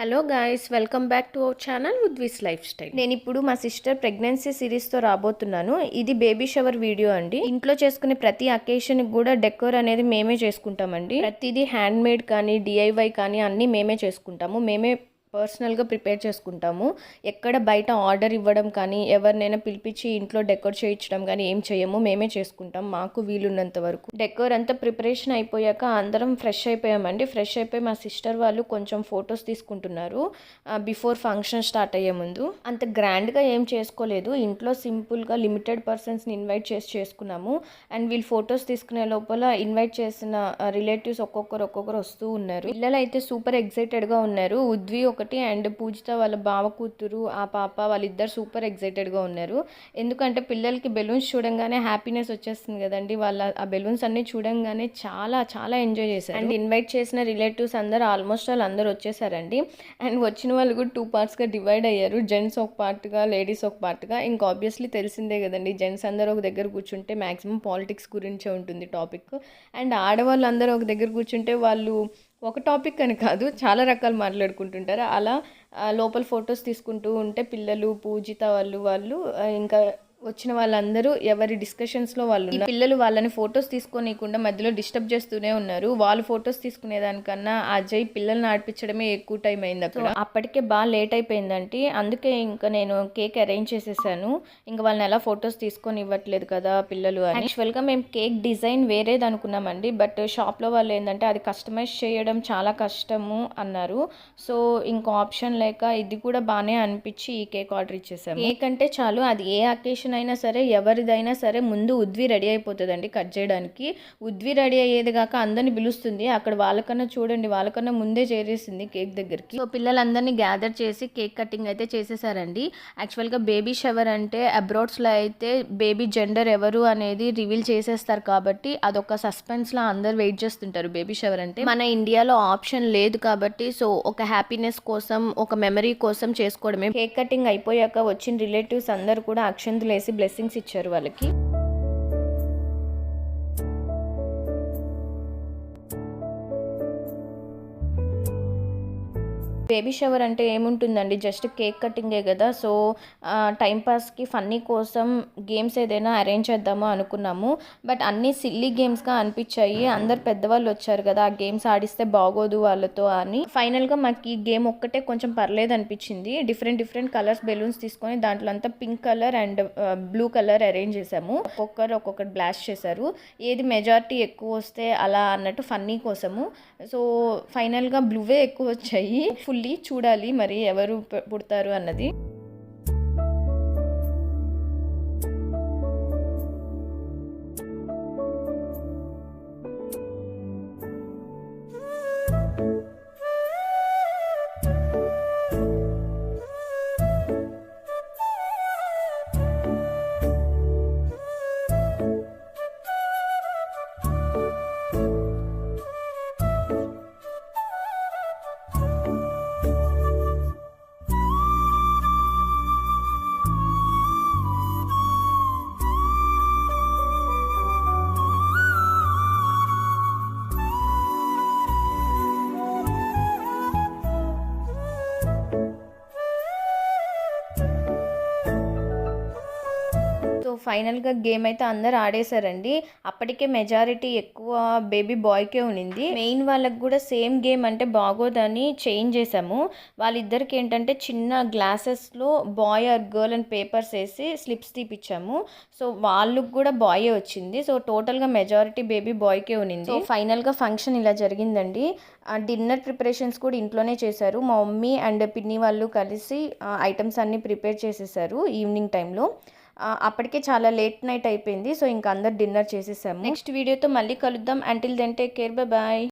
Hello guys welcome back to our channel with lifestyle నేను ఇప్పుడు మా సిస్టర్ ప్రెగ్నెన్సీ సిరీస్తో రాబోతున్నాను. ఇది బేబీ షవర్ వీడియో అండి. ఇంట్లో చేసుకునే ప్రతి అకేషన్ కూడా డెకోర్ అనేది మేమే చేసుకుంటామండి. ప్రతిదీ హ్యాండ్ మేడ్ కానీ డిఐవై కానీ అన్నీ మేమే చేసుకుంటాము. మేమే పర్సనల్గా ప్రిపేర్ చేసుకుంటాము. ఎక్కడ బయట ఆర్డర్ ఇవ్వడం కానీ ఎవరినైనా పిలిపించి ఇంట్లో డెకోర్ చేయించడం కానీ ఏం చేయము. మేమే చేసుకుంటాం. మాకు వీలున్నంత వరకు. డెకోర్ అంతా ప్రిపరేషన్ అయిపోయాక అందరం ఫ్రెష్ అయిపోయామండి. ఫ్రెష్ అయిపోయి మా సిస్టర్ వాళ్ళు కొంచెం ఫొటోస్ తీసుకుంటున్నారు. బిఫోర్ ఫంక్షన్ స్టార్ట్ అయ్యే ముందు. అంత గ్రాండ్గా ఏం చేసుకోలేదు. ఇంట్లో సింపుల్గా లిమిటెడ్ పర్సన్స్ని ఇన్వైట్ చేసి చేసుకున్నాము. అండ్ వీళ్ళు ఫొటోస్ తీసుకునే లోపల ఇన్వైట్ చేసిన రిలేటివ్స్ ఒక్కొక్కరు ఒక్కొక్కరు వస్తూ ఉన్నారు. పిల్లలు అయితే సూపర్ ఎగ్జైటెడ్గా ఉన్నారు. ఉద్వి ఒక ఒకటి అండ్ పూజిత వాళ్ళ బావ కూతురు ఆ పాప వాళ్ళిద్దరు సూపర్ ఎగ్జైటెడ్గా ఉన్నారు. ఎందుకంటే పిల్లలకి బెలూన్స్ చూడంగానే హ్యాపీనెస్ వచ్చేస్తుంది కదండి. వాళ్ళ ఆ బెలూన్స్ అన్ని చూడంగానే చాలా చాలా ఎంజాయ్ చేశారు. అండ్ ఇన్వైట్ చేసిన రిలేటివ్స్ అందరు ఆల్మోస్ట్ వాళ్ళు అందరు వచ్చేసారండి. అండ్ వచ్చిన వాళ్ళు కూడా టూ పార్ట్స్గా డివైడ్ అయ్యారు. జెంట్స్ ఒక పార్ట్గా లేడీస్ ఒక పార్ట్గా. ఇంకా ఆబ్వియస్లీ తెలిసిందే కదండి జెంట్స్ అందరూ ఒక దగ్గర కూర్చుంటే మ్యాక్సిమం పాలిటిక్స్ గురించే ఉంటుంది టాపిక్. అండ్ ఆడవాళ్ళు అందరూ ఒక దగ్గర కూర్చుంటే వాళ్ళు ఒక టాపిక్ అని కాదు చాలా రకాలు మాట్లాడుకుంటుంటారు. అలా లోపల ఫొటోస్ తీసుకుంటూ ఉంటే పిల్లలు పూజిత వాళ్ళు వాళ్ళు ఇంకా వచ్చిన వాళ్ళందరూ ఎవరి డిస్కషన్స్లో వాళ్ళు. ఈ పిల్లలు వాళ్ళని ఫొటోస్ తీసుకోనీయకుండా మధ్యలో డిస్టర్బ్ చేస్తూనే ఉన్నారు. వాళ్ళు ఫొటోస్ తీసుకునే దానికన్నా అజయ్ పిల్లల్ని ఆడిపించడమే ఎక్కువ టైం అయింది అక్కడ. అప్పటికే బాగా లేట్ అయిపోయిందంటే అందుకే ఇంకా నేను కేక్ అరేంజ్ చేసేసాను. ఇంకా వాళ్ళని ఎలా ఫొటోస్ తీసుకొని ఇవ్వట్లేదు కదా పిల్లలు అని. యాక్చువల్గా మేము కేక్ డిజైన్ వేరేది అనుకున్నామండి బట్ షాప్లో వాళ్ళు ఏంటంటే అది కస్టమైజ్ చేయడం చాలా కష్టము అన్నారు. సో ఇంకో ఆప్షన్ లేక ఇది కూడా బాగానే అనిపించి ఈ కేక్ ఆర్డర్ ఇచ్చేసాము. కేక్ అంటే చాలు. అది ఏ అకేషన్ అయినా సరే ఎవరిదైనా సరే ముందు ఉద్వి రెడీ అయిపోతుందండి కట్ చేయడానికి. ఉద్వి రెడీ అయ్యేది కాక అందరిని పిలుస్తుంది. అక్కడ వాళ్ళకన్నా చూడండి వాళ్ళకన్నా ముందే చేరేసింది కేక్ దగ్గరికి. సో పిల్లలందరినీ గ్యాదర్ చేసి కేక్ కటింగ్ అయితే చేసేసారండి. యాక్చువల్గా బేబీ షవర్ అంటే అబ్రాడ్స్లో అయితే బేబీ జెండర్ ఎవరు అనేది రివీల్ చేసేస్తారు కాబట్టి అదొక సస్పెన్స్లా అందరు వెయిట్ చేస్తుంటారు బేబీ షవర్ అంటే. మన ఇండియాలో ఆప్షన్ లేదు కాబట్టి సో ఒక హ్యాపీనెస్ కోసం ఒక మెమరీ కోసం చేసుకోవడమే. కేక్ కటింగ్ అయిపోయాక వచ్చిన రిలేటివ్స్ అందరు కూడా అక్షంతులు వేసి బ్లెస్సింగ్స్ ఇచ్చారు వాళ్ళకి. బేబీ షవర్ అంటే ఏముంటుందండి? జస్ట్ కేక్ కటింగే కదా. సో టైంపాస్కి ఫన్నీ కోసం గేమ్స్ ఏదైనా అరేంజ్ చేద్దామో అనుకున్నాము. బట్ అన్నీ సిల్లీ గేమ్స్గా అనిపించాయి. అందరు పెద్దవాళ్ళు వచ్చారు కదా ఆ గేమ్స్ ఆడిస్తే బాగోదు వాళ్ళతో అని. ఫైనల్గా మాకు ఈ గేమ్ ఒక్కటే కొంచెం పర్లేదు అనిపించింది డిఫరెంట్ డిఫరెంట్ కలర్స్ బెలూన్స్ తీసుకొని దాంట్లో అంతా pink colour and blue colour arrange చేసాము. ఒక్కొక్కరు ఒక్కొక్కటి బ్లాస్ట్ చేశారు. ఏది మెజారిటీ ఎక్కువ వస్తే అలా అన్నట్టు ఫన్నీ కోసము. సో ఫైనల్గా బ్లూవే ఎక్కువ వచ్చాయి. ఫుల్ ఫుల్లీ చూడాలి మరి ఎవరు పుడతారు అన్నది. ఫైనల్గా గేమ్ అయితే అందరు ఆడేశారండి. అప్పటికే మెజారిటీ ఎక్కువ బేబీ బాయ్కే ఉనింది. మెయిన్ వాళ్ళకి కూడా సేమ్ గేమ్ అంటే బాగోదని చేంజ్ చేసాము వాళ్ళిద్దరికి ఏంటంటే చిన్న గ్లాసెస్లో బాయ్ ఆర్ గర్ల్ అని పేపర్స్ వేసి స్లిప్స్ తీపిచ్చాము. సో వాళ్ళకు కూడా బాయే వచ్చింది. సో టోటల్గా మెజారిటీ బేబీ బాయ్కే ఉనింది. సో ఫైనల్గా ఫంక్షన్ ఇలా జరిగిందండి. డిన్నర్ ప్రిపరేషన్స్ కూడా ఇంట్లోనే చేశారు. మా మమ్మీ అండ్ పిన్ని వాళ్ళు కలిసి ఐటమ్స్ అన్నీ ప్రిపేర్ చేసేసారు ఈవినింగ్ టైంలో. అప్పటికే చాలా లేట్ నైట్ అయిపోయింది. సో ఇంకా అందరు డిన్నర్ చేసేసాము. నెక్స్ట్ వీడియోతో మళ్ళీ కలుద్దాం. Until then take care bye bye